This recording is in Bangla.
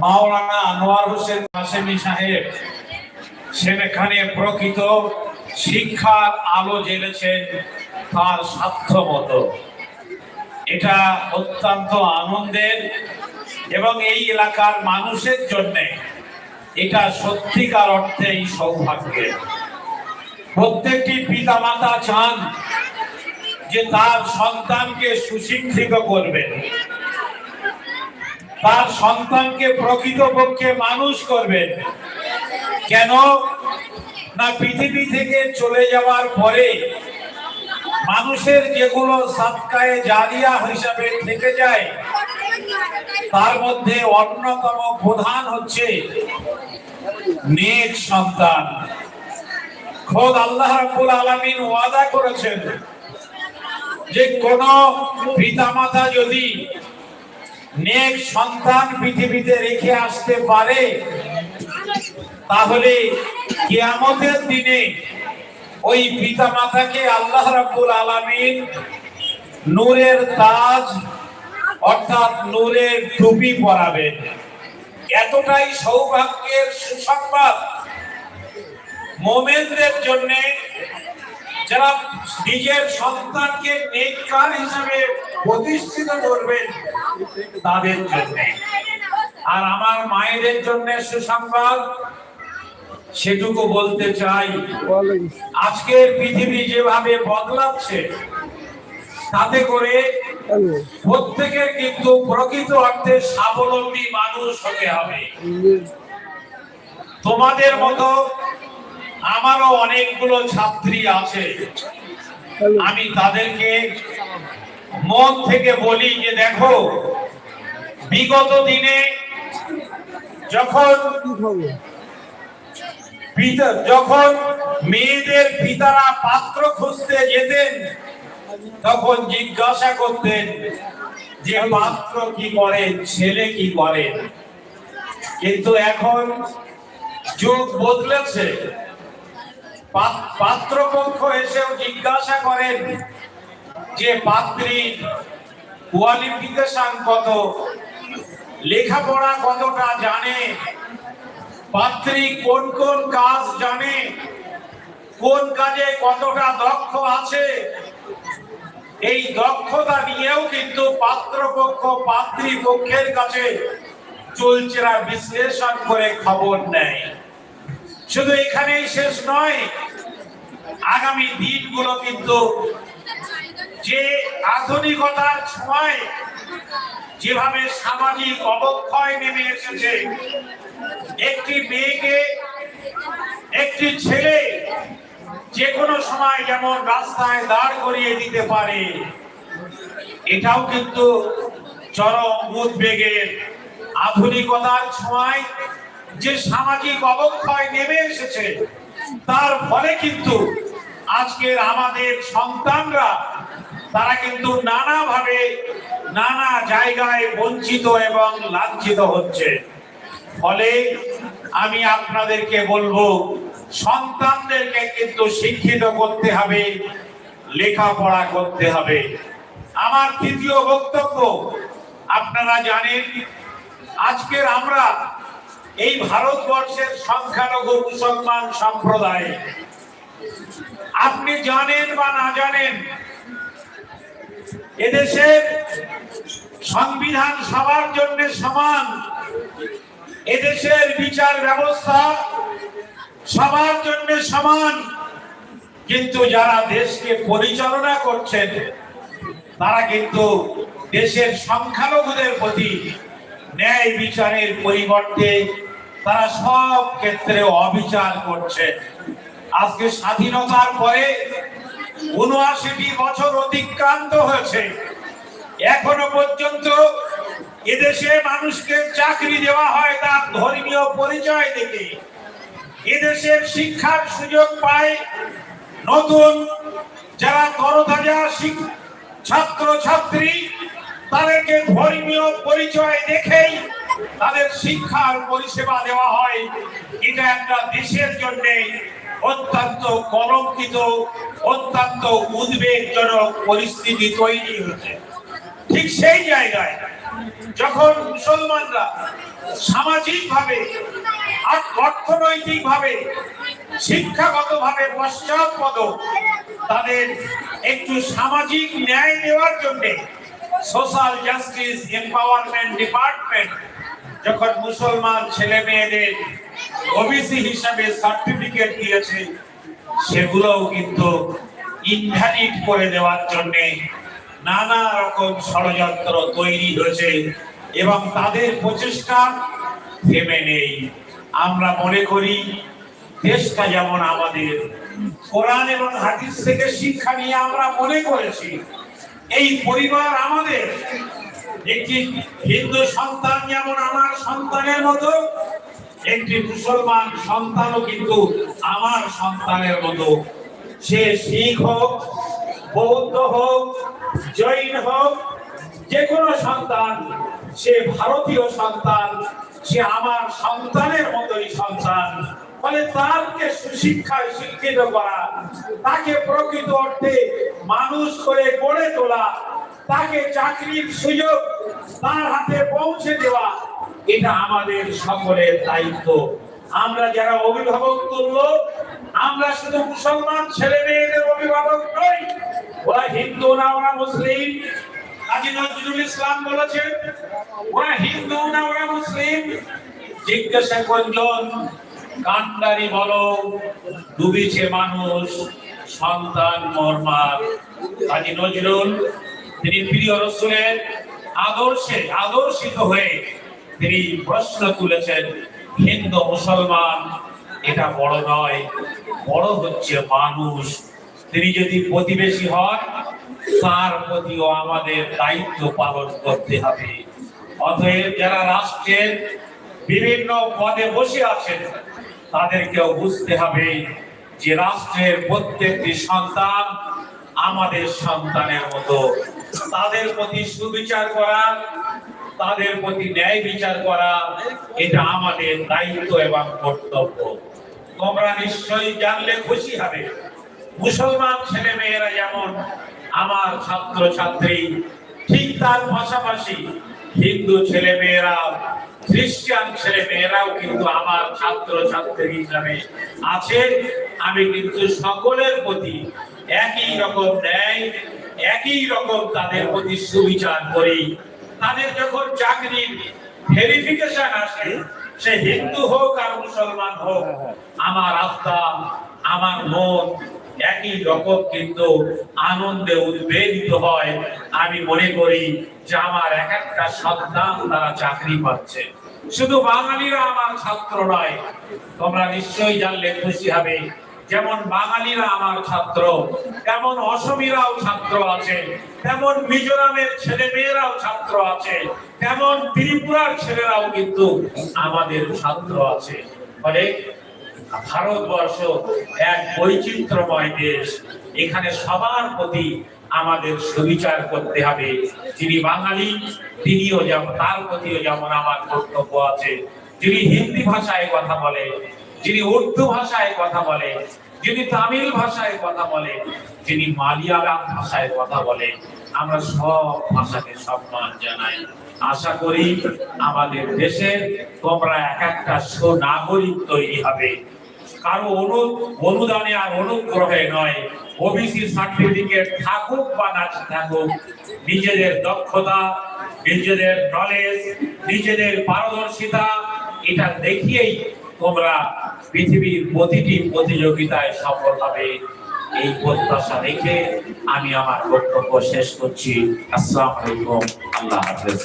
মাওলানা আনোয়ার হোসেন কাসেমি সাহেব সেখানে প্রকৃত শিক্ষার আলো জ্বেলেছেন তার সাধ্য মতো। এটা অত্যন্ত আনন্দের এবং এই এলাকার মানুষের জন্য এটা সত্যিকার অর্থেই সৌভাগ্যের। প্রত্যেকটি পিতামাতা চান যে তার সন্তানকে সুশিক্ষিত করবেন। তার সন্তানকে প্রকৃতপক্ষে মানুষ করবেন কেন? না, পৃথিবী থেকে চলে যাওয়ার পরে মানুষের যেগুলো সাতকায়ে জারিয়া হিসাবে থেকে যায়, তার মধ্যে অন্যতম প্রধান হচ্ছে নেক সন্তান। খোদ আল্লাহ রাব্বুল আলামিন ওয়াদা করেছেন যে কোন পিতামাতা যদি নেক সন্তান পৃথিবীতে রেখে আসতে পারে, তাহলে কিয়ামতের দিনে ওই পিতা মাতাকে আল্লাহ রাব্বুল আলামিন নূরের তাজ, অর্থাৎ নূরের টুপি পরাবেন। এতটাই সৌভাগ্যের সুসংবাদ মোমেনদের জন্য যারা নিজের সন্তানকে নেককার হিসাবে প্রতিষ্ঠিত করবেন তাদের জন্য। আর আমার মায়েদের জন্য সুসংবাদ, সেটুকু বলতে চাই। আজকের পৃথিবী যেভাবে বদলাচ্ছে, তাতে করে প্রত্যেকের কিন্তু প্রকৃত অর্থে স্বাবলম্বী মানুষ হতে হবে। তোমাদের মতো আমারও অনেকগুলো ছাত্রী আছে। আমি তাদেরকে মন থেকে বলি যে দেখো, বিগত দিনে যখন যখন মেয়েদের পিতারা পাত্র খুঁজতে যেতেন, তখন জিজ্ঞাসা করতেন যে পাত্র কি করে, ছেলে কি করে? কিন্তু এখন যুগ বদলেছে। পাত্রপক্ষ এসেও জিজ্ঞাসা করেন যে পাত্রী কোয়ালিফিকেশন কত, লেখাপড়া কতটা জানে, পাত্রী কোন কোন কাজ জানে, কোন কাজে কতটা দক্ষ আছে, এই দক্ষতা নিয়েও কিন্তু পাত্রপক্ষ পাত্রী পক্ষের কাছে চলছেরা বিশ্লেষণ করে খবর নেয়। শুধু এখানেই শেষ নয়, আগামী দিনগুলো কিন্তু যে আধুনিকতার সময় যেভাবে সামাজিক অবক্ষয় নেমে এসেছে, একটি মেয়েকে, একটি ছেলে যে কোনো সময় যেমন রাস্তায় দাঁড় করিয়ে দিতে পারে, এটাও কিন্তু চরম উদ্বেগের আধুনিকতার সময় যে সামাজিক অবক্ষয় নেমে এসেছে, তার ফলে কিন্তু আজকের আমাদের সন্তানরা তারা কিন্তু নানাভাবে নানা জায়গায় বঞ্চিত এবং লাঞ্ছিত হচ্ছে। ফলে আমি আপনাদেরকে বলব, সন্তানদেরকে কিন্তু শিক্ষিত করতে হবে, লেখাপড়া করতে হবে। আমার তৃতীয় বক্তব্য, আপনারা জানেন, আজকের আমরা এই ভারতবর্ষের সংখ্যালঘু মুসলমান সম্প্রদায়। আপনি জানেন বা না জানেন এদেশের সংবিধান সবার জন্য সমান, এদেশের বিচার ব্যবস্থা সবার জন্য সমান। কিন্তু যারা দেশকে পরিচালনা করছেন, তারা কিন্তু দেশের সংখ্যালঘুদের প্রতি ন্যায় বিচারের পরিবর্তে তারা সব ক্ষেত্রে অবিচার করছে আজকে স্বাধীনতার পরে উনআশিটি বছর অতিক্রান্ত হয়েছে। এখনও পর্যন্ত এদেশে মানুষকে চাকরি দেওয়া হয় তার ধর্মীয় পরিচয় দেখে। এদেশের শিক্ষার সুযোগ পায় নতুন যারা তরতাজা শিক- ছাত্র ছাত্রী তাদেরকে ধর্মীয় পরিচয় দেখেই তাদের শিক্ষার পরিষেবা দেওয়া হয়। এটা একটা দেশের জন্য অত্যন্ত কলঙ্কিত, অত্যন্ত উদ্বেগজনক পরিস্থিতি তৈরি হয়েছে। ঠিক সেই জায়গায় যখন মুসলমানরা সামাজিকভাবে আর অর্থনৈতিকভাবে, শিক্ষাগতভাবে পশ্চাৎপদ, তাদের একটু সামাজিক ন্যায় দেওয়ার জন্য সোশ্যাল জাস্টিস, এম্পাওয়ারমেন্ট ডিপার্টমেন্ট, যখন মুসলমান ছেলে মেয়েদের ওবিসি হিসাবে সার্টিফিকেট দিয়েছে, সেগুলোও কিন্তু ইনভ্যালিড করে দেওয়ার জন্য নানা রকম ষড়যন্ত্র তৈরি হয়েছে এবং তাদের প্রচেষ্টা থেমে নেই। আমরা মনে করি, দেশটা যেমন আমাদের কোরআন এবং হাদিস থেকে শিক্ষা নিয়ে আমরা মনে করেছি, এই পরিবার আমাদের। একটি হিন্দু সন্তান যেমন আমার সন্তানের মতো একটি মুসলমান সন্তানও কিন্তু আমার সন্তানের মতো। সে শিখ হোক, বৌদ্ধ হোক, জৈন হোক, যে কোনো সন্তান, সে ভারতীয় সন্তান, সে আমার সন্তানের মতোই সন্তান। ফলে তাকে সুশিক্ষায় শিক্ষিত করা, তাকে প্রকৃত অর্থে মানুষ করে গড়ে তোলা, তাকে চাকরির সুযোগ তার হাতে পৌঁছে দেওয়া এটা আমাদের সকলের দায়িত্ব। আমরা যারা অভিভাবক তুলব আমরা শুধু মুসলমান ছেলে মেয়েদের অভিভাবক নই, ওরা হিন্দু না, ওরা মুসলিম। নজরুল ইসলাম ওরা হিন্দু না, ওরা মুসলিম। জিজ্ঞাসা করলেন বলো, ডুবিছে মানুষ, সন্তান মর্মার কাজী নজরুল, তিনি প্রিয় রসুলের আদর্শে আদর্শিত হয়ে তিনি প্রশ্ন তুলেছেন, হিন্দু, মুসলমান, এটা বড় নয়, বড় হচ্ছে মানুষ। তিনি যদি প্রতিবেশী হন, তার প্রতিও আমাদের দায়িত্ব পালন করতে হবে। অতএব যারা রাষ্ট্রের বিভিন্ন পদে বসে আছেন, তাদেরকেও বুঝতে হবে যে রাষ্ট্রের প্রত্যেকটি সন্তান আমাদের সন্তানের মতো। তাদের প্রতি সুবিচার করা তাদের প্রতি ন্যায় বিচার করা, এটা আমাদের দায়িত্ব এবং কর্তব্য। তোমরা নিশ্চয়ই জানলে খুশি হবে। মুসলমান ছেলে মেয়েরা যেমন আমার ছাত্র ছাত্রী ঠিক তার পাশাপাশি হিন্দু ছেলে মেয়েরা খ্রিস্টান ছেলে মেয়েরাও কিন্তু আমার ছাত্র ছাত্রী হিসাবে আছে। আমি কিন্তু সকলের প্রতি একই রকম ন্যায়, একই রকম তাদের প্রতি সুবিচার করি। তাদের যখন চাকরির ভেরিফিকেশন আসে, সে হিন্দু হোক আর মুসলমান হোক, আমার আস্থা আমার মন একই রকম কিন্তু আনন্দে উদ্বেলিত হয়। আমি মনে করি যে আমার এক একটা সন্তান তারা চাকরি পাচ্ছে। শুধু বাঙালিরা আমার ছাত্র নয়, তোমরা নিশ্চয়ই জানলে খুশি হবে। যেমন বাঙালিরা আমার ছাত্র, তেমন অসমীরাও ছাত্র আছে, তেমন মিজোরামের ছেলে মেয়েরাও ছাত্র আছে, তেমন ত্রিপুরার ছেলেরাও কিন্তু আমাদের ছাত্র আছে। ফলে ভারতবর্ষ এক বৈচিত্র্যময় দেশ। এখানে সবার প্রতি আমাদের সুবিচার করতে হবে। যিনি বাঙালি, তিনিও যেমন, তার প্রতিও যেমন আমার কর্তব্য আছে। যিনি হিন্দি ভাষায় কথা বলে যিনি উর্দু ভাষায় কথা বলে, যিনি তামিল ভাষায় কথা বলে, যিনি মালিয়ালাম ভাষায় কথা বলে, আমরা সব ভাষাকে সম্মান জানাই। আশা করি আমাদের দেশে তোমরা এক একটা সুনাগরিক তৈরি হবে। কারও অনু অনুদানে আর অনুগ্রহে নয় ওবিসি সার্টিফিকেট থাকুক বা না থাকুক, নিজেদের দক্ষতা, নিজেদের নলেজ নিজেদের পারদর্শিতা, এটা দেখিয়েই তোমরা পৃথিবীর প্রতিটি প্রতিযোগিতায় সফল হবে। এই প্রত্যাশা রেখে আমি আমার বক্তব্য শেষ করছি। আসসালাম আলাইকুম। আল্লাহ হাফেজ।